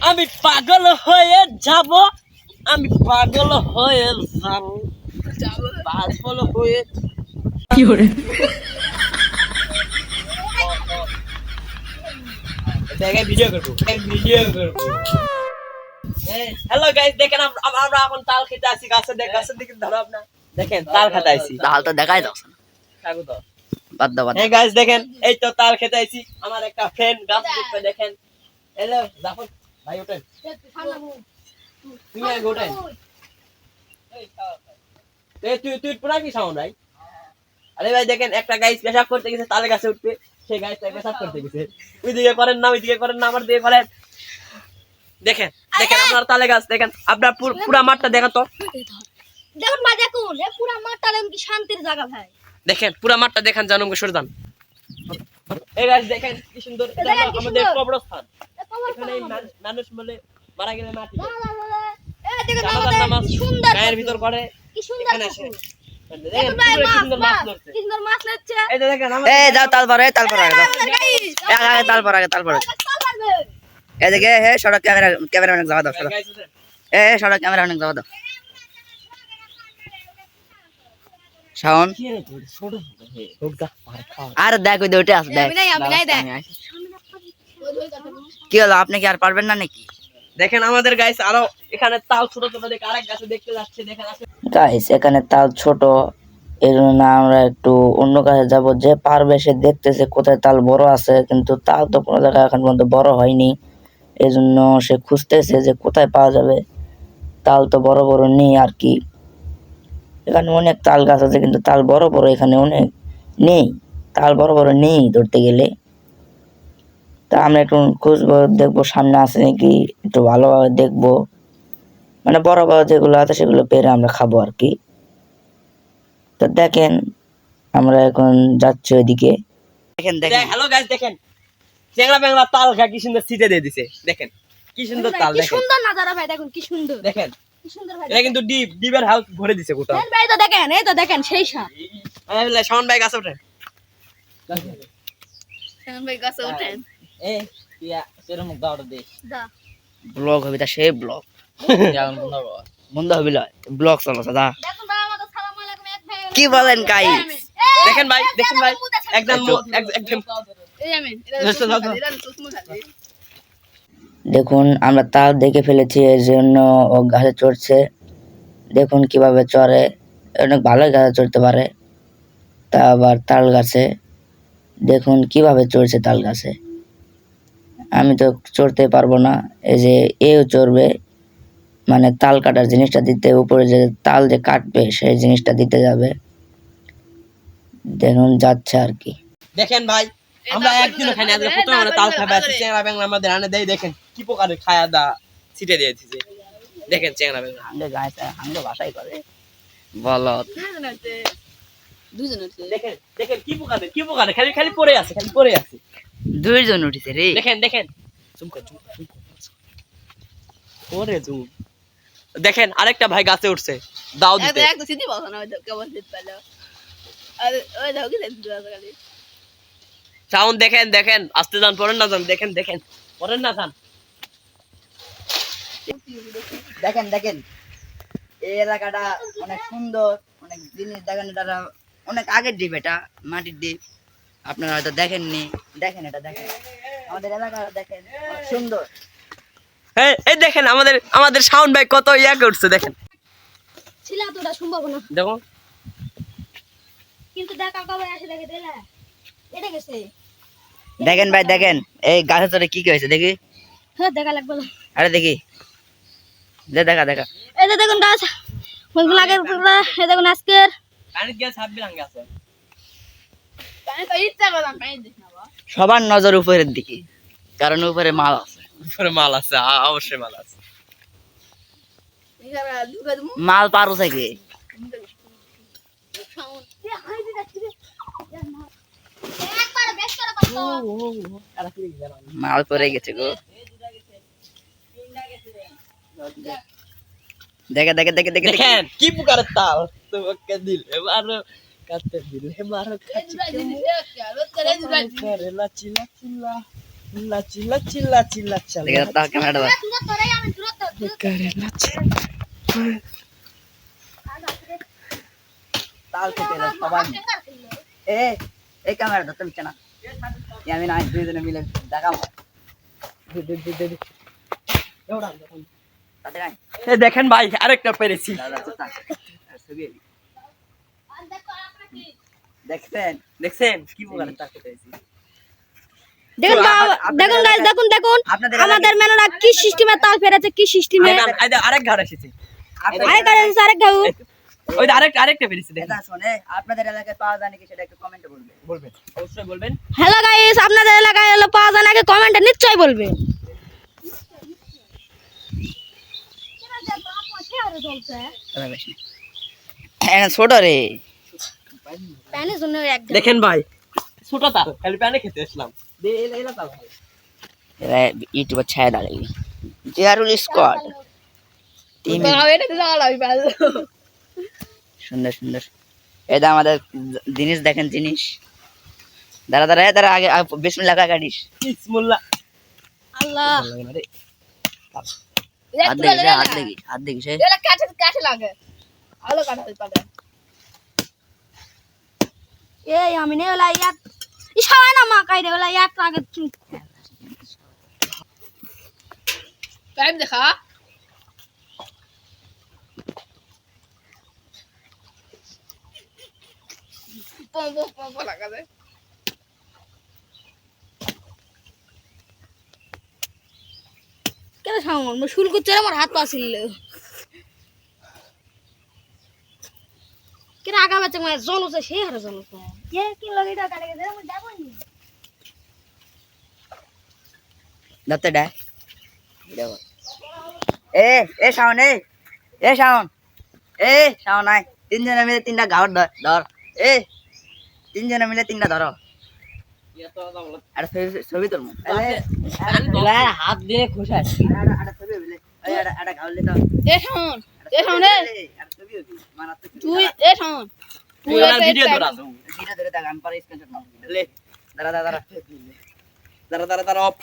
আমি পাগল হয়ে যাব। আমি পাগল হয়ে যাব। পাগল হয়ে দেখে ভিডিও করব। ভিডিও করব। হ্যালো গাইস দেখেন আম- আম- আমরা এখন তাল খেতে আসি গাছের দেখ গাছের দিকে ধরো আপনার দেখেন তাল খেতে আসি। তাহলে তো দেখাই যাচ্ছে থাকো তো বাদ দাও এই গাইস দেখেন এই তো তাল খেতে আমার একটা ফ্রেন্ড গাছ দেখেন। হ্যালো জাফর। ভাই ওঠেন। তুমি আগে ওঠেন। এই তুই তুই পুরা কি সাউন্ড ভাই? আরে ভাই দেখেন একটা গাইস পেশাব করতে গেছে তালে গাছে সেই গাইসটা পেশাব করতে গেছে। ওইদিকে করেন না ওইদিকে করেন না আমার দিকে করেন। দেখেন দেখেন আপনার তালে গাছ দেখেন আপনার পুর- মাঠটা দেখেন তো। দেখুন ভাই দেখুন এ পুরা মাঠটা কি শান্তির জায়গা ভাই। দেখেন পুরা মাঠটা দেখেন জানুম সরদান এই গাছ দেখেন কি সুন্দর। আমাদের কবরস্থান। এখানে মানুষ- বলে মারা গেলে মাটি সুন্দর গায়ের ভিতর করে কি সুন্দর আসে। এদিকে হে সড়ক ক্যামেরা ক্যামেরা অনেক যাওয়া দাও সড়ক এ এ, সড়ক ক্যামেরা অনেক যাওয়া দাও। শাওন? আর দেখ ওই যে ওইটা আছে আমি নাই আমি নাই দেখ। কি হলো আপনি কি আর পারবেন না নাকি? দেখেন আমাদের গাইস আরও এখানে তাল ছোট ছোট দেখে আরেক গাছে দেখতে যাচ্ছে দেখেন গাইস এখানে তাল ছোট এই জন্য আমরা একটু অন্য কাছে যাব। যে পারবে সে দেখতেছে কোথায় তাল বড় আছে কিন্তু তাল তো কোনো জায়গায় এখন পর্যন্ত বড় হয়নি। এই জন্য সে খুঁজতেছে যে কোথায় পাওয়া যাবে। তাল তো বড় বড় নেই আর কি। এখানে অনেক তাল গাছ আছে কিন্তু তাল বড় বড় এখানে অনেক নেই। তাল বড় বড় নেই ধরতে গেলে। তা আমরা একটু খুঁজবো দেখব সামনে আছে নাকি একটু ভালোভাবে দেখব। মানে বড় বড় যেগুলো আছে সেগুলো পেরে আমরা খাব আর কি। তো দেখেন আমরা এখন যাচ্ছি ওইদিকে। দেখেন দেখেন। হ্যালো গাইস দেখেন। চেংড়া তাল খা কি সুন্দর সিটে দিয়ে দিছে। দেখেন কি সুন্দর তাল দেখেন। সুন্দর নাজারা ভাই দেখুন কি সুন্দর। দেখেন। কি সুন্দর ভাই এটা কিন্তু ডিপ ডিপের হাউস ভরে দিছে দেখেন ভাই তো দেখেন এই তো দেখেন সেই সাপ। শাওন ভাই গাছে ওঠেন। ভাই গাছে ওঠেন। এ ইয়া তোর মুখ দে। ব্লগ হবে তা সেই ব্লগ। বন্ধ হবে। ব্লগ চলো দাদা দেখুন ভাই আমাদের সালাম আলাইকুম এক ভাই কি বলেন গাই দেখেন ভাই দেখেন ভাই। একদম। দেখুন আমরা তাল দেখে ফেলেছি এর জন্য ও গাছে চড়ছে। দেখুন কীভাবে চড়ে। অনেক ভালোই গাছে চড়তে পারে। তা আবার তাল গাছে। দেখুন কীভাবে চড়ছে তাল গাছে। আমি তো চড়তে পারব না। এই যে এও চড়বে মানে তাল কাটার জিনিসটা দিতে উপরে যে তাল যে কাটবে সেই জিনিসটা দিতে যাবে। দেখুন যাচ্ছে আর কি। দেখেন ভাই আমরা একদিনও খাই না আজকে প্রথমে আমরা তাল খাবে আছি চেংড়া বেংড়া আমাদের আনে দেয় দেখেন কি প্রকারের খায়া দা ছিটে দিয়ে দিছে দেখেন চেংড়া বেংড়া হাঙ্গে গায়ে হাঙ্গে বাসাই করে। বলো। দুজন আছে। দেখেন দেখেন কি প্রকারের কি প্রকারের খালি খালি পড়ে আছে খালি পড়ে আছে। দুইজন উঠেছে রে। দেখেন দেখেন। জুম কর জুম। ওরে জুম দেখেন আরেকটা ভাই গাছে উঠছে। দাও দিতে। বলছ না দিতে পারল আর ওই দাও সাউন্ড দেখেন দেখেন। আস্তে যান পড়েন না যান দেখেন দেখেন। পড়েন না যান। দেখেন দেখেন। এই এলাকাটা অনেক সুন্দর অনেক জিনিস দেখেন এটা অনেক আগের দ্বীপ এটা মাটির দ্বীপ। আপনারা হয়তো দেখেননি। দেখেন এটা দেখেন। আমাদের এলাকা দেখেন সুন্দর। এই এই দেখেন আমাদের আমাদের সাউন্ড ভাই কত ইয়া করছে দেখেন। ছিল সম্ভব না। দেখো। কিন্তু দেখা কবে আসে দেখে দিলে এটা গেছে। দেখেন ভাই দেখেন এই গাছে চড়ে কি কি হয়েছে দেখি। হ্যাঁ দেখা লাগবে না। আরে দেখি। দে দেখা দেখা। এই দেখুন গাছ এই দেখুন আজকের। পানি বিরাং আছে। সবার নজর উপরের দিকে কারণ উপরে মাল আছে। উপরে মাল আছে অবশ্যই মাল আছে। মাল পারো থেকে। মাল পরে গেছে গো। দেখে দেখে দেখে দেখে দেখে। দেখেন কি প্রকারের তাল তোমাকে দিল। এবার কাতে দিল এবার খাচ্ছি করে লাচি লাচি লা লাচি লাচি লাচি লাচি দেখে তার ক্যামেরাটা দাও। তাল খেতে এলো সবাই এ এই ক্যামেরা ধরতে দিচ্ছে না এই আমি নাই দুইজনে মিলে দেখাবো তাতে নাই এ দেখেন ভাই আরেকটা পেরেছি দেখছেন? দেখছেন? কি বলে তাকে পেরেছি দেখুন আপনাদের- দেখুন guys, দেখুন দেখুন। আমাদের মেলাটা কি সিস্টেমে তাল ফেরেছে কি সিস্টেমে? আরেক- আরেক- আরেক ঘর এসেছে আরেক গাড়ি ওই আরেক আরেকটা পেরেছি দেখেন। এটা আপনাদের এলাকায় পাওয়া যায় নাকি সেটা একটু কমেন্টে বলবে বলবেন। অবশ্যই বলবেন। হ্যালো গাইস আপনাদের এলাকায় এলো পাওয়া যায় নাকি কমেন্টে নিশ্চয়ই বলবেন হ্যাঁ ছোট রে। প্যানে জন্য এক দেখেন ভাই। ছোট তাল খালি প্যানে খেতে আসলাম। দে এলা এলা তাল ভাই। ইউটিউবে ছায়া দাঁড়াই জিয়ারুল স্কোয়াড টিম সুন্দর সুন্দর। এটা আমাদের জিনিস দেখেন জিনিস। দাঁড়া দাঁড়া এ দাঁড়া আগে বিসমিল্লাহ লাগা গাড়িস বিসমিল্লাহ। আল্লাহ। হাত দেখিস হাত দেখিস হাত দেখিস এ। কাছে কাছে লাগে। আলো কাটতে পারে। এই আমি নে ওলা ইয়াত ইশাওয়া না মা রে ওলা ইয়াত আগে টাইম দেখা। কেন সামন শুরু করছে আমার হাত পা ছিল মানে জল হচ্ছে সেই হারে জল হচ্ছে কে কি লগে এটা কাটে গেছে আমি যাব নি ধরতে ডা এ এ শাওন এ এ শাওন এ শাওন আয় তিনজনে মিলে তিনটা ঘাট ধর ধর এ তিনজনে মিলে তিনটা ধরো ছবি- তোর হাত দিয়ে। তুই। এ শোন তুই ওনার ভিডিও ধরা। ভিডিও ধরে দেখ আমি পরে স্ক্রিনশট মারবো লে দাঁড়া দাঁড়া দাঁড়া। দাঁড়া দাঁড়া দাঁড়া অফ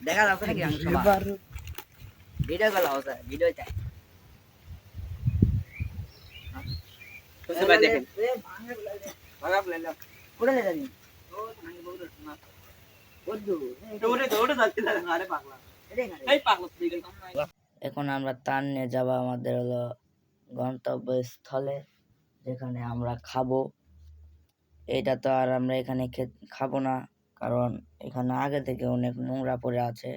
দেখা যাচ্ছে নাকি আমি সবার? ভিডিও কল হচ্ছে ভিডিও চাই ভাই দেখেন। কোথায় যাবি দৌড়ে দৌড়ে যাচ্ছে আরে পাগলা। এই পাগলা তুই গেল এখন আমরা তার নিয়ে যাব আমাদের হলো গন্তব্যস্থলে। যেখানে আমরা খাব। এটা তো আর আমরা এখানে খাব না, কারণ এখানে আগে থেকে অনেক নোংরা পড়ে আছে।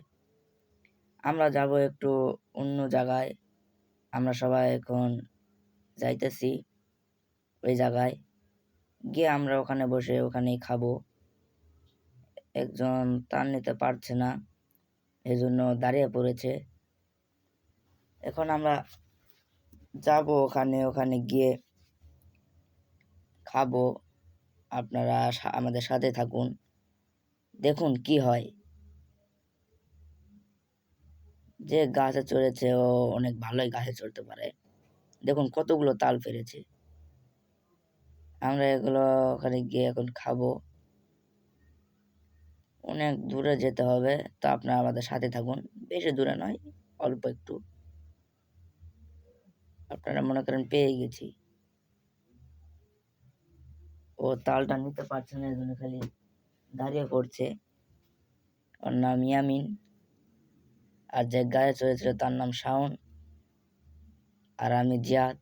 আমরা যাব একটু অন্য জায়গায়। আমরা সবাই এখন যাইতেছি ওই জায়গায়। গিয়ে আমরা ওখানে বসে ওখানেই খাব। একজন তার নিতে পারছে না, এজন্য দাঁড়িয়ে পড়েছে। এখন আমরা যাব ওখানে ওখানে গিয়ে খাব। আপনারা আমাদের সাথে থাকুন। দেখুন কি হয়। যে গাছে চড়েছে, ও অনেক ভালোই গাছে চড়তে পারে। দেখুন কতগুলো তাল ফেলেছে। আমরা এগুলো ওখানে গিয়ে এখন খাব। অনেক দূরে যেতে হবে, তো আপনারা আমাদের সাথে থাকুন। বেশি দূরে নয়, অল্প একটু। আপনারা মনে করেন পেয়ে গেছি। ও তালটা নিতে পারছে না, এজন্য খালি দাঁড়িয়ে পড়ছে। ওর নাম ইয়ামিন। আর যে গায়ে চড়েছিল তার নাম শাওন। আর আমি জিয়াদ।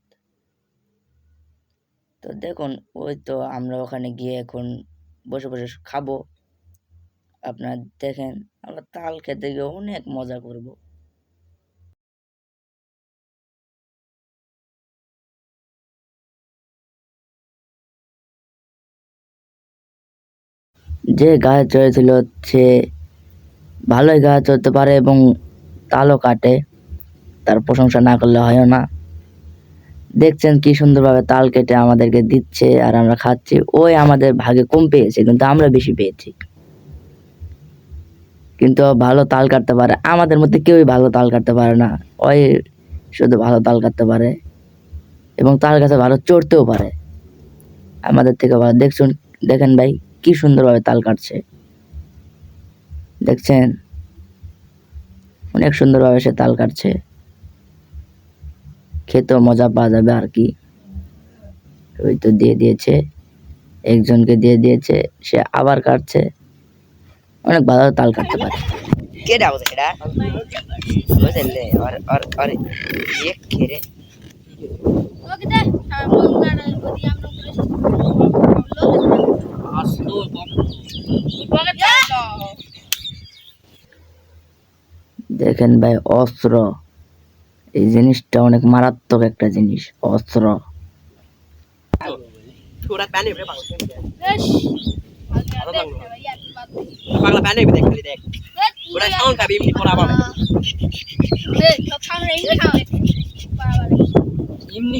তো দেখুন, ওই তো আমরা ওখানে গিয়ে এখন বসে বসে খাব। আপনারা দেখেন, আমরা তাল খেতে গিয়ে অনেক মজা করব। যে গায়ে চড়েছিল সে ভালোই গাছ চড়তে পারে এবং তালও কাটে। তার প্রশংসা না করলে হয় না। দেখছেন কি সুন্দরভাবে তাল কেটে আমাদেরকে দিচ্ছে আর আমরা খাচ্ছি। ওই আমাদের ভাগে কম পেয়েছে, কিন্তু আমরা বেশি পেয়েছি। কিন্তু ভালো তাল কাটতে পারে। আমাদের মধ্যে কেউই ভালো তাল কাটতে পারে না। ওই শুধু ভালো তাল কাটতে পারে এবং তাল গাছে ভালো চড়তেও পারে। আমাদের থেকে ভালো। দেখছুন, দেখেন ভাই। কি সুন্দরভাবে তাল কাটছে। দেখছেন? অনেক সুন্দরভাবে সে তাল কাটছে। খেতেও মজা পাওয়া যাবে আর কি। ওই তো দিয়ে দিয়েছে। একজনকে দিয়ে দিয়েছে। সে আবার কাটছে। অনেক ভালো তাল কাটতে পারে। কে ডাকছে সেটা বুঝলে আর আর আর ইয়ে কে রে ওকে দেখেন ভাই অস্ত্র। এই জিনিসটা অনেক মারাত্মক একটা জিনিস অস্ত্র। প্যানে দেখ খালি দেখ। ওরা সাউন্ড খাবি এমনি পড়া বাবা এমনি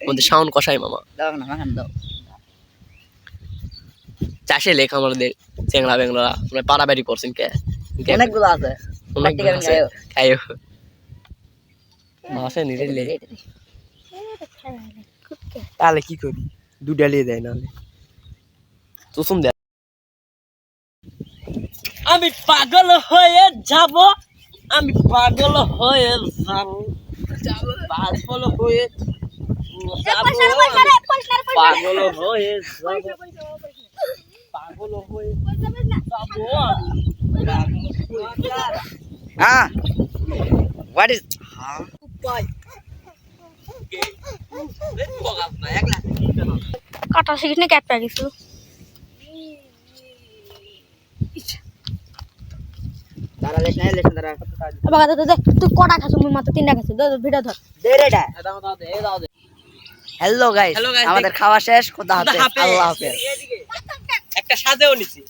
আমাদের সাউন্ড কষাই মামা। দাও না মাখান দাও। চাষে লেখা আমাদের চেংড়া বেংলা মানে পাড়াবাড়ি করছেন কে? অনেকগুলো আছে। অনেকগুলো আছে। খাইও। মাসে নিলে তাহলে কি করি? দুটা লিয়ে দেয় নাহলে। আমি পাগল হয়ে যাব। আমি পাগল হয়ে যাব। পাগল হয়ে পাগল হয়ে পাগল হয়ে হ্যাঁ। হোয়াট ইজ কাটা শিখিস না ক্যাট দে তুই কটা খাস মাত্র তিনটা খাইছি দে ভিডিও ধর। দে রে এটা হ্যালো গাইস আমাদের খাওয়া শেষ। খোদা হাফেজ। আল্লাহ হাফেজ। একটা সাজেও নিছি।